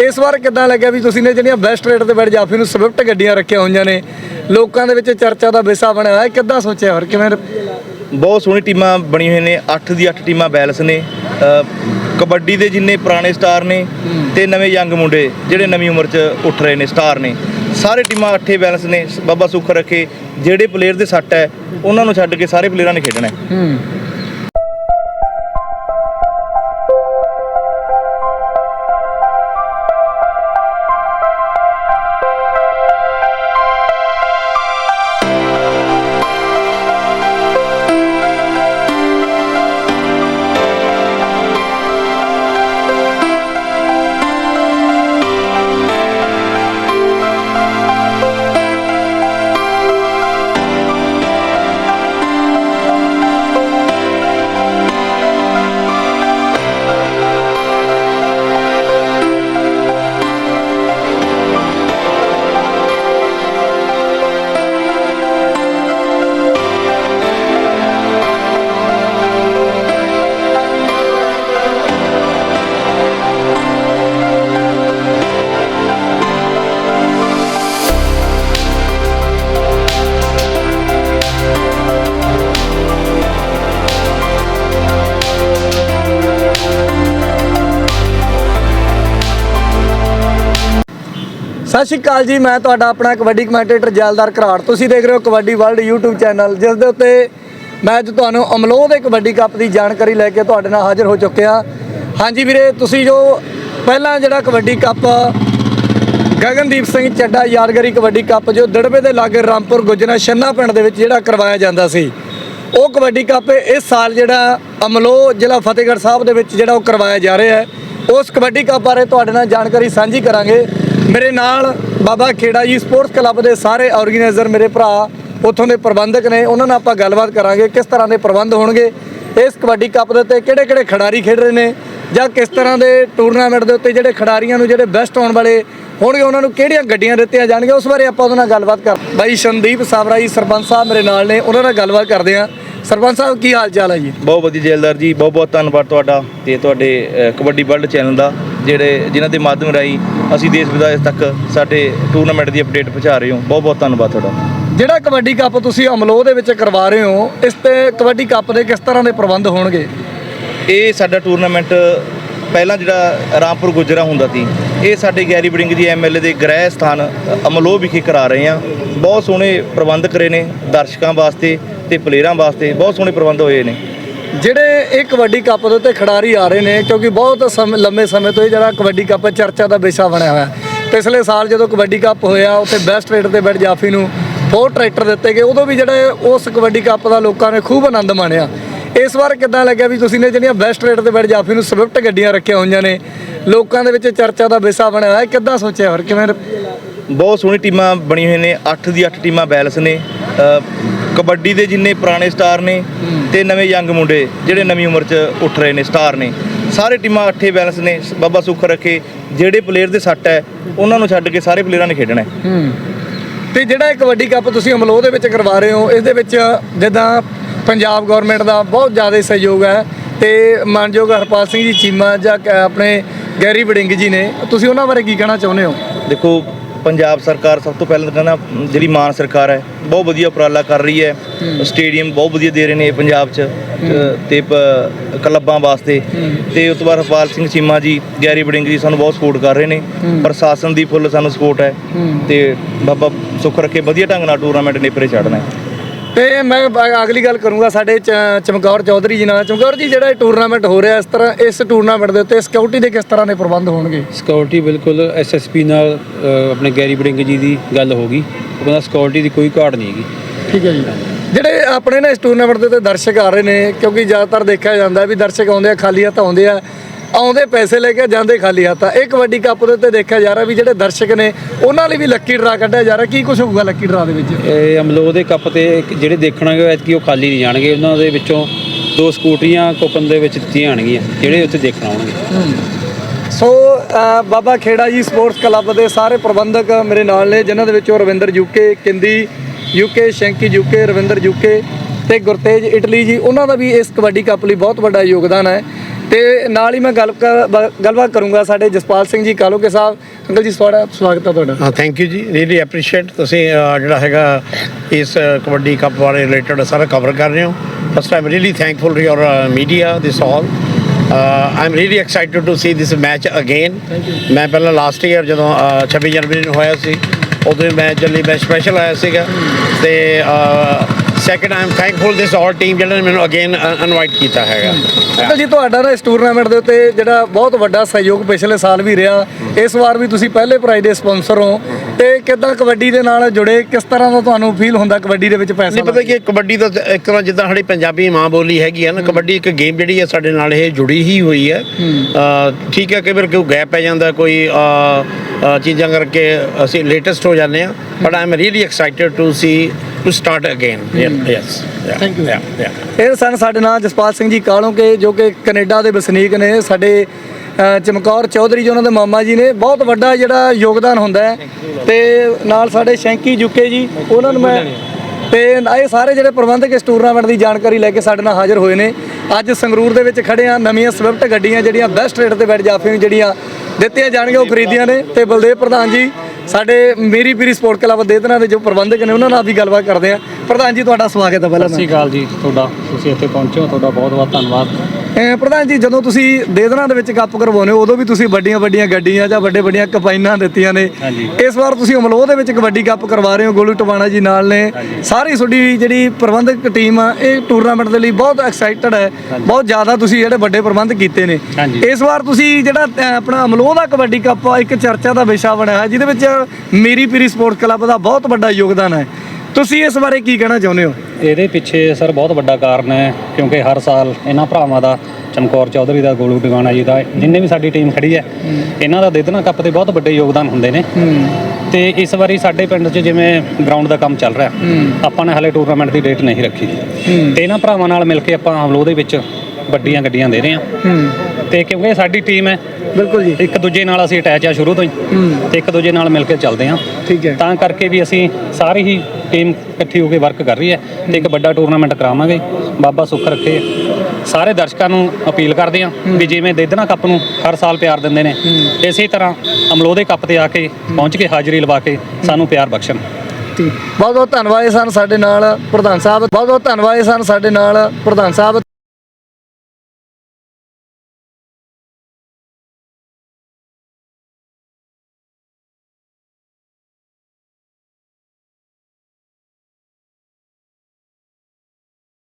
ਇਸ ਵਾਰ ਕਿੱਦਾਂ ਲੱਗਿਆ ਵੀ ਤੁਸੀਂ ਨੇ ਜਿਹੜੀਆਂ ਬੈਸਟ ਰੇਟ ਤੇ ਬੈਠ ਜਾਫੀ ਨੂੰ ਸਵਿਫਟ ਗੱਡੀਆਂ ਰੱਖੀਆਂ ਹੋਈਆਂ ਨੇ? ਲੋਕਾਂ ਦੇ ਵਿੱਚ ਚਰਚਾ ਦਾ ਵਿਸ਼ਾ ਬਣਿਆ ਹੋਇਆ ਹੈ ਕਿੱਦਾਂ ਸੋਚਿਆ ਹੋਰ? ਕਿਵੇਂ ਬਹੁਤ ਸੋਹਣੀ ਟੀਮਾਂ ਬਣੀਆਂ ਹੋਈਆਂ ਨੇ 8 ਦੀ 8 ਟੀਮਾਂ ਬੈਲੈਂਸ ਨੇ। ਕਬੱਡੀ ਦੇ ਜਿੰਨੇ ਪੁਰਾਣੇ ਸਟਾਰ ਨੇ ਤੇ ਨਵੇਂ ਯੰਗ ਮੁੰਡੇ ਜਿਹੜੇ ਨਵੀਂ ਉਮਰ 'ਚ ਉੱਠ ਰਹੇ ਨੇ ਸਟਾਰ ਨੇ। ਸਾਰੇ ਟੀਮਾਂ ਅੱਠੇ ਬੈਲੈਂਸ ਨੇ ਬਾਬਾ ਸੁੱਖ ਰੱਖੇ ਜਿਹੜੇ ਪਲੇਅਰ ਦੇ ਸੱਟ ਹੈ ਉਹਨਾਂ ਨੂੰ ਛੱਡ ਕੇ ਸਾਰੇ ਪਲੇਅਰਾਂ ਨੇ ਖੇਡਣਾ ਹੈ। ਸਤਿ ਸ਼੍ਰੀ ਅਕਾਲ ਜੀ, ਮੈਂ ਤੁਹਾਡਾ ਆਪਣਾ ਕਬੱਡੀ ਕਮੈਂਟੇਟਰ ਜੈਲਦਾਰ ਘਰਾੜ। ਤੁਸੀਂ ਦੇਖ ਰਹੇ ਹੋ ਕਬੱਡੀ ਵਰਲਡ YouTube ਚੈਨਲ ਜਿਸ ਦੇ ਉੱਤੇ ਮੈਂ ਅੱਜ ਤੁਹਾਨੂੰ ਅਮਲੋਹ ਦੇ ਕਬੱਡੀ ਕੱਪ ਦੀ ਜਾਣਕਾਰੀ ਲੈ ਕੇ ਤੁਹਾਡੇ ਨਾਲ ਹਾਜ਼ਰ ਹੋ ਚੁੱਕਿਆ ਹਾਂਜੀ ਵੀਰੇ, ਤੁਸੀਂ ਜੋ ਪਹਿਲਾਂ ਜਿਹੜਾ ਕਬੱਡੀ ਕੱਪ, ਗਗਨਦੀਪ ਸਿੰਘ ਚੱਡਾ ਯਾਦਗਾਰੀ ਕਬੱਡੀ ਕੱਪ, ਜੋ ਦੜਬੇ ਦੇ ਲਾਗੇ ਰਾਮਪੁਰ ਗੁਜਰਾ ਛੰਨਾ ਪਿੰਡ ਦੇ ਵਿੱਚ ਜਿਹੜਾ ਕਰਵਾਇਆ ਜਾਂਦਾ ਸੀ, ਉਹ ਕਬੱਡੀ ਕੱਪ ਇਸ ਸਾਲ ਜਿਹੜਾ ਅਮਲੋ ਜ਼ਿਲ੍ਹਾ ਫਤਿਹਗੜ੍ਹ ਸਾਹਿਬ ਦੇ ਵਿੱਚ ਜਿਹੜਾ ਉਹ ਕਰਵਾਇਆ ਜਾ ਰਿਹਾ ਹੈ। ਉਸ ਕਬੱਡੀ ਕੱਪ ਬਾਰੇ ਤੁਹਾਡੇ ਨਾਲ ਜਾਣਕਾਰੀ ਸਾਂਝੀ ਕਰਾਂਗੇ। ਮੇਰੇ ਨਾਲ ਬਾਬਾ ਖੇੜਾ ਜੀ ਸਪੋਰਟਸ ਕਲੱਬ ਦੇ ਸਾਰੇ ਆਰਗੇਨਾਈਜ਼ਰ ਮੇਰੇ ਭਰਾ, ਉੱਥੋਂ ਦੇ ਪ੍ਰਬੰਧਕ ਨੇ, ਉਹਨਾਂ ਨਾਲ ਆਪਾਂ ਗੱਲਬਾਤ ਕਰਾਂਗੇ ਕਿਸ ਤਰ੍ਹਾਂ ਦੇ ਪ੍ਰਬੰਧ ਹੋਣਗੇ, ਇਸ ਕਬੱਡੀ ਕੱਪ ਦੇ ਉੱਤੇ ਕਿਹੜੇ ਕਿਹੜੇ ਖਿਡਾਰੀ ਖੇਡ ਰਹੇ ਨੇ, ਜਾਂ ਕਿਸ ਤਰ੍ਹਾਂ ਦੇ ਟੂਰਨਾਮੈਂਟ ਦੇ ਉੱਤੇ ਜਿਹੜੇ ਖਿਡਾਰੀਆਂ ਨੂੰ ਜਿਹੜੇ ਬੈਸਟ ਆਉਣ ਵਾਲੇ ਹੋਣਗੇ, ਉਹਨਾਂ ਨੂੰ ਕਿਹੜੀਆਂ ਗੱਡੀਆਂ ਦਿੱਤੀਆਂ ਜਾਣਗੀਆਂ, ਉਸ ਬਾਰੇ ਆਪਾਂ ਉਹਨਾਂ ਨਾਲ ਗੱਲਬਾਤ ਕਰ ਬਾਈ ਸੰਦੀਪ ਸਾਵਰਾ ਜੀ ਸਰਪੰਚ ਸਾਹਿਬ ਮੇਰੇ ਨਾਲ ਨੇ, ਉਹਨਾਂ ਨਾਲ ਗੱਲਬਾਤ ਕਰਦੇ ਹਾਂ। ਸਰਪੰਚ ਸਾਹਿਬ ਕੀ ਹਾਲ ਚਾਲ ਹੈ ਜੀ? ਬਹੁਤ ਵਧੀਆ ਜੈਲਦਾਰ ਜੀ ਬਹੁਤ ਬਹੁਤ ਧੰਨਵਾਦ ਤੁਹਾਡਾ ਤੇ ਤੁਹਾਡੇ ਕਬੱਡੀ ਵਰਲਡ ਚੈਨਲ ਦਾ ਜਿਹੜੇ ਜਿਨ੍ਹਾਂ ਦੇ ਮਾਧਿਅਮ ਰਾਹੀਂ ਅਸੀਂ ਦੇਸ਼ ਵਿਦੇਸ਼ ਤੱਕ ਸਾਡੇ ਟੂਰਨਾਮੈਂਟ ਦੀ ਅਪਡੇਟ ਪਹੁੰਚਾ ਰਹੇ ਹੋ। ਬਹੁਤ ਬਹੁਤ ਧੰਨਵਾਦ ਤੁਹਾਡਾ। ਜਿਹੜਾ ਕਬੱਡੀ ਕੱਪ ਤੁਸੀਂ ਅਮਲੋਹ ਦੇ ਵਿੱਚ ਕਰਵਾ ਰਹੇ ਹੋ ਇਸ ਤੇ ਕਬੱਡੀ ਕੱਪ ਦੇ ਕਿਸ ਤਰ੍ਹਾਂ ਦੇ ਪ੍ਰਬੰਧ ਹੋਣਗੇ? ਇਹ ਸਾਡਾ ਟੂਰਨਾਮੈਂਟ ਪਹਿਲਾਂ ਜਿਹੜਾ ਰਾਮਪੁਰ ਗੁਜਰਾ ਹੁੰਦਾ ਸੀ ਇਹ ਸਾਡੇ ਗੈਰੀ ਬੜਿੰਗ ਜੀ ਐਮਐਲਏ ਦੇ ਗ੍ਰਹਿ ਸਥਾਨ ਅਮਲੋਹ ਵਿਖੇ ਕਰਾ ਰਹੇ ਆ ਬਹੁਤ ਸੋਹਣੇ ਪ੍ਰਬੰਧ ਕਰੇ ਨੇ ਦਰਸ਼ਕਾਂ ਵਾਸਤੇ ਤੇ ਪਲੇਅਰਾਂ ਵਾਸਤੇ ਬਹੁਤ ਸੋਹਣੇ ਪ੍ਰਬੰਧ ਹੋਏ ਨੇ। ਜਿਹੜੇ ਇਹ ਕਬੱਡੀ ਕੱਪ ਦੇ ਉੱਤੇ ਖਿਡਾਰੀ ਆ ਰਹੇ ਨੇ ਕਿਉਂਕਿ ਬਹੁਤ ਸਮ- ਲੰਮੇ ਸਮੇਂ ਤੋਂ ਇਹ ਜਿਹੜਾ ਕਬੱਡੀ ਕੱਪ ਚਰਚਾ ਦਾ ਵਿਸ਼ਾ ਬਣਿਆ ਹੋਇਆ ਪਿਛਲੇ ਸਾਲ ਜਦੋਂ ਕਬੱਡੀ ਕੱਪ ਹੋਇਆ ਉੱਥੇ ਬੈਸਟ ਰੇਟ ਤੇ ਬੈਠ ਜਾਫੀ ਨੂੰ ਫੋਰ ਟਰੈਕਟਰ ਦਿੱਤੇ ਗਏ। ਉਦੋਂ ਵੀ ਜਿਹੜੇ ਉਸ ਕਬੱਡੀ ਕੱਪ ਦਾ ਲੋਕਾਂ ਨੇ ਖੂਬ ਆਨੰਦ ਮਾਣਿਆ। ਇਸ ਵਾਰ ਕਿੱਦਾਂ ਲੱਗਿਆ ਵੀ ਤੁਸੀਂ ਨੇ ਜਿਹੜੀਆਂ ਬੈਸਟ ਰੇਟ ਤੇ ਬੈਠ ਜਾਫੀ ਨੂੰ ਸਵਿਫਟ ਗੱਡੀਆਂ ਰੱਖੀਆਂ ਹੋਈਆਂ ਨੇ ਲੋਕਾਂ ਦੇ ਵਿੱਚ ਚਰਚਾ ਦਾ ਵਿਸ਼ਾ ਬਣਿਆ ਹੋਇਆ ਕਿੱਦਾਂ ਸੋਚਿਆ ਹੋਰ ਕਿਵੇਂ? ਬਹੁਤ ਸੋਹਣੀ ਟੀਮਾਂ ਬਣੀਆਂ ਹੋਈਆਂ ਨੇ 8 ਦੀ 8 ਟੀਮਾਂ ਬੈਲੈਂਸ ਨੇ। ਕਬੱਡੀ ਦੇ ਜਿੰਨੇ ਪੁਰਾਣੇ ਸਟਾਰ ਨੇ ਤੇ ਨਵੇਂ ਯੰਗ ਮੁੰਡੇ ਜਿਹੜੇ ਨਵੀਂ ਉਮਰ 'ਚ ਉੱਠ ਰਹੇ ਨੇ ਸਟਾਰ ਨੇ। ਸਾਰੇ ਟੀਮਾਂ ਅੱਠੇ ਬੈਲੈਂਸ ਨੇ ਬਾਬਾ ਸੁੱਖ ਰੱਖੇ ਜਿਹੜੇ ਪਲੇਅਰ ਦੇ ਸੱਟ ਹੈ ਉਹਨਾਂ ਨੂੰ ਛੱਡ ਕੇ ਸਾਰੇ ਪਲੇਅਰਾਂ ਨੇ ਖੇਡਣਾ ਹੈ। ਤੇ ਜਿਹੜਾ ਇਹ ਕਬੱਡੀ ਕੱਪ ਤੁਸੀਂ ਅਮਲੋਹ ਦੇ ਵਿੱਚ ਕਰਵਾ ਰਹੇ ਹੋ ਇਸ ਦੇ ਵਿੱਚ ਜਿੱਦਾਂ ਪੰਜਾਬ ਗਵਰਨਮੈਂਟ ਦਾ ਬਹੁਤ ਜ਼ਿਆਦਾ ਸਹਿਯੋਗ ਹੈ ਤੇ ਮਾਨਯੋਗ ਹਰਪਾਲ ਸਿੰਘ ਜੀ ਚੀਮਾ ਜਾਂ ਆਪਣੇ ਗੈਰੀ ਵੜਿੰਗ ਜੀ ਨੇ ਤੁਸੀਂ ਉਹਨਾਂ ਬਾਰੇ ਕੀ ਕਹਿਣਾ ਚਾਹੁੰਦੇ ਹੋ? ਦੇਖੋ ਪੰਜਾਬ ਸਰਕਾਰ ਸਭ ਤੋਂ ਪਹਿਲਾਂ ਕਹਿੰਦਾ ਜਿਹੜੀ ਮਾਨ ਸਰਕਾਰ ਹੈ ਬਹੁਤ ਵਧੀਆ ਉਪਰਾਲਾ ਕਰ ਰਹੀ ਹੈ। ਸਟੇਡੀਅਮ ਬਹੁਤ ਵਧੀਆ ਦੇ ਰਹੇ ਨੇ ਪੰਜਾਬ 'ਚ ਤੇ ਕਲੱਬਾਂ ਵਾਸਤੇ। ਤੇ ਉਸ ਤੋਂ ਬਾਅਦ ਹਰਪਾਲ ਸਿੰਘ ਚੀਮਾ ਜੀ ਗੈਰੀ ਬੜਿੰਗ ਜੀ ਸਾਨੂੰ ਬਹੁਤ ਸਪੋਰਟ ਕਰ ਰਹੇ ਨੇ। ਪ੍ਰਸ਼ਾਸਨ ਦੀ ਫੁੱਲ ਸਾਨੂੰ ਸਪੋਰਟ ਹੈ। ਤੇ ਬਾਬਾ ਸੁੱਖ ਰੱਖੇ ਵਧੀਆ ਢੰਗ ਨਾਲ ਟੂਰਨਾਮੈਂਟ ਨੇਪਰੇ ਚੜ੍ਹਨਾ ਹੈ। ਤੇ ਮੈਂ ਬ- ਅਗਲੀ ਗੱਲ ਕਰੂੰਗਾ ਸਾਡੇ ਚ- ਚਮਕੌਰ ਚੌਧਰੀ ਜੀ ਨਾਲ। ਚਮਕੌਰ ਜੀ ਜਿਹੜਾ ਇਹ ਟੂਰਨਾਮੈਂਟ ਹੋ ਰਿਹਾ ਇਸ ਤਰ੍ਹਾਂ ਇਸ ਟੂਰਨਾਮੈਂਟ ਦੇ ਉੱਤੇ ਸਿਕਿਉਰਿਟੀ ਦੇ ਕਿਸ ਤਰ੍ਹਾਂ ਦੇ ਪ੍ਰਬੰਧ ਹੋਣਗੇ? ਸਿਕਿਉਰਿਟੀ ਬਿਲਕੁਲ ਐਸਐਸਪੀ ਨਾਲ ਅ, ਆਪਣੇ ਗੈਰੀ ਬੜਿੰਗ ਜੀ ਦੀ ਗੱਲ ਹੋ ਗਈ। ਉਹ ਕਹਿੰਦਾ ਸਿਕਿਉਰਿਟੀ ਦੀ ਕੋਈ ਘਾਟ ਨਹੀਂ ਹੈਗੀ। ਠੀਕ ਹੈ ਜੀ। ਜਿਹੜੇ ਆਪਣੇ ਨਾ ਇਸ ਟੂਰਨਾਮੈਂਟ ਦੇ ਉੱਤੇ ਦਰਸ਼ਕ ਆ ਰਹੇ ਨੇ ਕਿਉਂਕਿ ਜ਼ਿਆਦਾਤਰ ਦੇਖਿਆ ਜਾਂਦਾ ਵੀ ਦਰਸ਼ਕ ਆਉਂਦੇ ਆ ਖਾਲੀ ਹੱਥ ਆਉਂਦੇ ਆ। ਆਉਂਦੇ ਪੈਸੇ ਲੈ ਕੇ ਜਾਂਦੇ ਖਾਲੀ ਹੱਥ ਆ। ਇਹ ਕਬੱਡੀ ਕੱਪ ਦੇ ਉੱਤੇ ਦੇਖਿਆ ਜਾ ਰਿਹਾ ਵੀ ਜਿਹੜੇ ਦਰਸ਼ਕ ਨੇ ਉਹਨਾਂ ਲਈ ਵੀ ਲੱਕੀ ਡਰਾ ਕੱਢਿਆ ਜਾ ਰਿਹਾ। ਕੀ ਕੁਝ ਹੋਊਗਾ ਲੱਕੀ ਡਰਾ ਦੇ ਵਿੱਚ? ਇਹ ਅਮਲੋ ਦੇ ਕੱਪ ਤੇ ਜਿਹੜੇ ਦੇਖਣਗੇ ਐਤਕੀ ਉਹ ਖਾਲੀ ਨਹੀਂ ਜਾਣਗੇ। ਉਹਨਾਂ ਦੇ ਵਿੱਚੋਂ ਦੋ ਸਕੂਟਰੀਆਂ ਕੋਪਨ ਦੇ ਵਿੱਚ ਦਿੱਤੀਆਂ ਜਾਣਗੀਆਂ ਜਿਹੜੇ ਉੱਥੇ ਦੇਖਣ ਆਉਣਗੇ। ਸੋ ਬਾਬਾ ਖੇੜਾ ਜੀ ਸਪੋਰਟਸ ਕਲੱਬ ਦੇ ਸਾਰੇ ਪ੍ਰਬੰਧਕ ਮੇਰੇ ਨਾਲ ਨੇ ਜਿਨ੍ਹਾਂ ਦੇ ਵਿੱਚੋਂ Ravinder UK Kindi UK Shanky UK Ravinder UK ਤੇ ਗੁਰਤੇਜ ਇਟਲੀ ਜੀ ਉਹਨਾਂ ਦਾ ਵੀ ਇਸ ਕਬੱਡੀ ਕੱਪ ਲਈ ਬਹੁਤ ਵੱਡਾ ਯੋਗਦਾਨ ਹੈ। ਤੇ ਨਾਲ ਹੀ ਮੈਂ ਗੱਲ ਗੱਲਬਾਤ ਕਰੂੰਗਾ ਸਾਡੇ ਜਸਪਾਲ ਸਿੰਘ ਜੀ ਕਾਲੋਕੇ ਸਾਹਿਬ। ਅੰਕਲ ਜੀ ਤੁਹਾਡਾ ਸਵਾਗਤ ਹੈ ਤੁਹਾਡਾ। ਹਾਂ ਥੈਂਕ ਯੂ ਜੀ। ਰੀਲੀ ਐਪਰੀਸ਼ੀਏਟ ਤੁਸੀਂ ਜਿਹੜਾ ਹੈਗਾ ਇਸ ਕਬੱਡੀ ਕੱਪ ਬਾਰੇ ਰਿਲੇਟਡ ਸਾਰਾ ਕਵਰ ਕਰ ਰਹੇ ਹੋ। First I am really thankful to your media this all I am really excited to see this match again ਮੈਂ ਪਹਿਲਾਂ ਲਾਸਟ ਈਅਰ ਜਦੋਂ ਅਹ, 26 ਜਨਵਰੀ ਨੂੰ ਹੋਇਆ ਸੀ ਉਦੋਂ ਮੈਚ ਲਈ ਮੈਂ ਸਪੈਸ਼ਲ ਆਇਆ ਸੀਗਾ। ਤੇ second I am thankful this all team ਜਿਹੜਾ ਨੇ ਮੈਨੂੰ ਅਗੇਨ ਇਨਵਾਈਟ ਕੀਤਾ ਹੈਗਾ। ਅੰਕਲ ਜੀ ਤੁਹਾਡਾ ਨਾ ਇਸ ਟੂਰਨਾਮੈਂਟ ਦੇ ਉੱਤੇ ਜਿਹੜਾ ਬਹੁਤ ਵੱਡਾ ਸਹਿਯੋਗ ਪਿਛਲੇ ਸਾਲ ਵੀ ਰਿਹਾ। ਇਸ ਵਾਰ ਵੀ ਤੁਸੀਂ ਪਹਿਲੇ ਪ੍ਰਾਈਜ਼ ਦੇ ਸਪਾਂਸਰ ਹੋ। ਤੇ ਕਿੱਦਾਂ ਕਬੱਡੀ ਦੇ ਨਾਲ ਜੁੜੇ? ਕਿਸ ਤਰ੍ਹਾਂ ਦਾ ਤੁਹਾਨੂੰ ਫੀਲ ਹੁੰਦਾ ਕਬੱਡੀ ਦੇ ਵਿੱਚ ਪੈਸਾ ਨਹੀਂ ਪਤਾ ਕਿ ਕਬੱਡੀ ਦਾ ਤਾਂ ਇੱਕ ਤਰ੍ਹਾਂ ਜਿੱਦਾਂ ਸਾਡੀ ਪੰਜਾਬੀ ਮਾਂ ਬੋਲੀ ਹੈਗੀ ਹੈ ਨਾ ਕਬੱਡੀ ਇੱਕ ਗੇਮ ਜਿਹੜੀ ਹੈ ਸਾਡੇ ਨਾਲ ਇਹ ਜੁੜੀ ਹੀ ਹੋਈ ਹੈ। ਠੀਕ ਹੈ ਕਿ ਫਿਰ ਕੋਈ ਗੈਪ ਪੈ ਜਾਂਦਾ ਕੋਈ ਚੀਜ਼ਾਂ ਕਰਕੇ ਅਸੀਂ ਲੇਟੈਸਟ ਹੋ ਜਾਂਦੇ ਆ। But I am really excited to see to start again yes Thank you. ਯਾ ਇਹ ਸਨ ਸਾਡੇ ਨਾਲ ਜਸਪਾਲ ਸਿੰਘ ਜੀ ਕਾਲੋਂਕੇ ਜੋ ਕਿ ਕੈਨੇਡਾ ਦੇ ਵਸਨੀਕ ਨੇ। ਸਾਡੇ ਅ, ਚਮਕੌਰ ਚੌਧਰੀ ਜੀ ਉਹਨਾਂ ਦੇ ਮਾਮਾ ਜੀ ਨੇ। ਬਹੁਤ ਵੱਡਾ ਜਿਹੜਾ ਯੋਗਦਾਨ ਹੁੰਦਾ ਹੈ। ਤੇ ਨਾਲ ਸਾਡੇ ਸ਼ੈਂਕੀ ਜੁਕੇ ਜੀ ਉਹਨਾਂ ਨੂੰ ਮੈਂ ਤੇ ਇਹ ਸਾਰੇ ਜਿਹੜੇ ਪ੍ਰਬੰਧਕ ਇਸ ਟੂਰਨਾਮੈਂਟ ਦੀ ਜਾਣਕਾਰੀ ਲੈ ਕੇ ਸਾਡੇ ਨਾਲ ਹਾਜ਼ਰ ਹੋਏ ਨੇ। ਅੱਜ ਸੰਗਰੂਰ ਦੇ ਵਿੱਚ ਖੜੇ ਆ ਨਵੀਆਂ ਸਵਿਫਟ ਗੱਡੀਆਂ ਜਿਹੜੀਆਂ ਬੈਸਟ ਰੇਟ ਤੇ ਬੈਠ ਜਾਫੀ ਨੂੰ ਜਿਹੜੀਆਂ ਦਿੱਤੀਆਂ ਜਾਣਗੀਆਂ ਉਹ ਖਰੀਦੀਆਂ ਨੇ। ਤੇ ਬਲਦੇਵ ਪ੍ਰਧਾਨ ਜੀ ਸਾਡੇ ਮੇਰੀ ਪੀਰੀ ਸਪੋਰਟ ਕਲੱਬ ਦੇਦਨਾ ਦੇ ਜੋ ਪ੍ਰਬੰਧਕ ਨੇ, ਉਹਨਾਂ ਨਾਲ ਵੀ ਗੱਲਬਾਤ ਕਰਦੇ ਆ ਪ੍ਰਧਾਨ ਜੀ ਤੁਹਾਡਾ ਸਵਾਗਤ ਹੈ ਪਹਿਲਾਂ ਸਤਿ ਸ਼੍ਰੀ ਅਕਾਲ ਜੀ ਤੁਹਾਡਾ ਤੁਸੀਂ ਇੱਥੇ ਪਹੁੰਚੇ ਹੋ ਤੁਹਾਡਾ ਬਹੁਤ ਬਹੁਤ ਧੰਨਵਾਦ। ਅਹ ਪ੍ਰਧਾਨ ਜੀ ਜਦੋਂ ਤੁਸੀਂ ਦੇਦਨਾ ਦੇ ਵਿੱਚ ਕੱਪ ਕਰਵਾਉਂਦੇ ਹੋ ਉਦੋਂ ਵੀ ਤੁਸੀਂ ਵੱਡੀਆਂ ਵੱਡੀਆਂ ਗੱਡੀਆਂ ਜਾਂ ਵੱਡੇ ਵੱਡੀਆਂ ਕਪਾਈਨਾਂ ਦਿੱਤੀਆਂ ਨੇ। ਹਾਂਜੀ। ਇਸ ਵਾਰ ਤੁਸੀਂ ਅਮਲੋਹ ਦੇ ਵਿੱਚ ਕਬੱਡੀ ਕੱਪ ਕਰਵਾ ਰਹੇ ਹੋ ਗੋਲੂ ਟਵਾਣਾ ਜੀ ਨਾਲ ਨੇ। ਸਾਰੀ ਤੁਹਾਡੀ ਜਿਹੜੀ ਪ੍ਰਬੰਧਕ ਟੀਮ ਆ ਇਹ ਟੂਰਨਾਮੈਂਟ ਦੇ ਲਈ ਬਹੁਤ ਐਕਸਾਈਟਡ ਹੈ। ਬਹੁਤ ਜ਼ਿਆਦਾ ਤੁਸੀਂ ਜਿਹੜੇ ਵੱਡੇ ਪ੍ਰਬੰਧ ਕੀਤੇ ਨੇ। ਹਾਂਜੀ। ਇਸ ਵਾਰ ਤੁਸੀਂ ਜਿਹੜਾ ਅਹ, ਆਪਣਾ ਅਮਲੋਹ ਦਾ ਕਬੱਡੀ ਕੱਪ ਆ ਇੱਕ ਚਰਚਾ ਦਾ ਵਿਸ਼ਾ ਬਣਿਆ ਹੈ ਜਿਹਦੇ ਵਿੱਚ ਮੇਰੀ ਪੀਰੀ ਸਪੋਰਟ ਕਲੱਬ ਦਾ ਬਹੁਤ ਵੱਡਾ ਯੋਗਦਾਨ ਹੈ। ਤੁਸੀਂ ਇਸ ਬਾਰੇ ਕੀ ਕਹਿਣਾ ਚਾਹੁੰਦੇ ਹੋ? ਇਹਦੇ ਪਿੱਛੇ ਸਰ ਬਹੁਤ ਵੱਡਾ ਕਾਰਨ ਹੈ ਕਿਉਂਕਿ ਹਰ ਸਾਲ ਇਹਨਾਂ ਭਰਾਵਾਂ ਦਾ ਚਮਕੌਰ ਚੌਧਰੀ ਦਾ ਗੋਲੂ ਟਿਵਾਣਾ ਜੀ ਦਾ ਜਿੰਨੇ ਵੀ ਸਾਡੀ ਟੀਮ ਖੜੀ ਹੈ ਇਹਨਾਂ ਦਾ ਦੇਦਨਾ ਕੱਪ ਤੇ ਬਹੁਤ ਵੱਡੇ ਯੋਗਦਾਨ ਹੁੰਦੇ ਨੇ। ਤੇ ਇਸ ਵਾਰੀ ਸਾਡੇ ਪਿੰਡ 'ਚ ਜਿਵੇਂ ਗਰਾਊਂਡ ਦਾ ਕੰਮ ਚੱਲ ਰਿਹਾ ਆਪਾਂ ਨੇ ਹਲੇ ਟੂਰਨਾਮੈਂਟ ਦੀ ਡੇਟ ਨਹੀਂ ਰੱਖੀ। ਤੇ ਇਹਨਾਂ ਭਰਾਵਾਂ ਨਾਲ ਮਿਲ ਕੇ ਆਪਾਂ ਹਮਲੋ ਦੇ ਵਿੱਚ ਵੱਡੀਆਂ ਗੱਡੀਆਂ ਦੇ ਰਹੇ ਹਾਂ। ਤੇ ਕਿਉਂਕਿ ਇਹ ਸਾਡੀ ਟੀਮ ਹੈ ਬਿਲਕੁਲ ਜੀ। ਇੱਕ ਦੂਜੇ ਨਾਲ ਅਸੀਂ ਅਟੈਚ ਆ ਸ਼ੁਰੂ ਤੋਂ ਹੀ। ਤੇ ਇੱਕ ਦੂਜੇ ਨਾਲ ਮਿਲ ਕੇ ਚੱਲਦੇ ਹਾਂ। ਠੀਕ ਹੈ। ਤਾਂ ਕਰਕੇ ਵੀ ਅਸੀਂ ਸਾਰੀ ਹੀ ਟੀਮ ਇਕੱਠੀ ਹੋ ਕੇ ਵਰਕ ਕਰ ਰਹੀ ਹੈ ਤੇ ਇੱਕ ਵੱਡਾ ਟੂਰਨਾਮੈਂਟ ਕਰਾਵਾਂਗੇ। ਬਾਬਾ ਸੁੱਖ ਰੱਖੇ। ਸਾਰੇ ਦਰਸ਼ਕਾਂ ਨੂੰ ਅਪੀਲ ਕਰਦੇ ਹਾਂ ਵੀ ਜਿਵੇਂ ਦੇਦਨਾ ਕੱਪ ਨੂੰ ਹਰ ਸਾਲ ਪਿਆਰ ਦਿੰਦੇ ਨੇ, ਇਸੇ ਤਰ੍ਹਾਂ ਅਮਲੋਦੇ ਕੱਪ ਤੇ ਆ ਕੇ ਪਹੁੰਚ ਕੇ ਹਾਜ਼ਰੀ ਲਵਾ ਕੇ ਸਾਨੂੰ ਪਿਆਰ ਬਖਸ਼ਣ। ਬਹੁਤ ਬਹੁਤ ਧੰਨਵਾਦ ਸਨ ਸਾਡੇ ਨਾਲ ਪ੍ਰਧਾਨ ਸਾਹਿਬ। ਬਹੁਤ ਬਹੁਤ ਧੰਨਵਾਦ ਸਨ ਸਾਡੇ ਨਾਲ ਪ੍ਰਧਾਨ ਸਾਹਿਬ।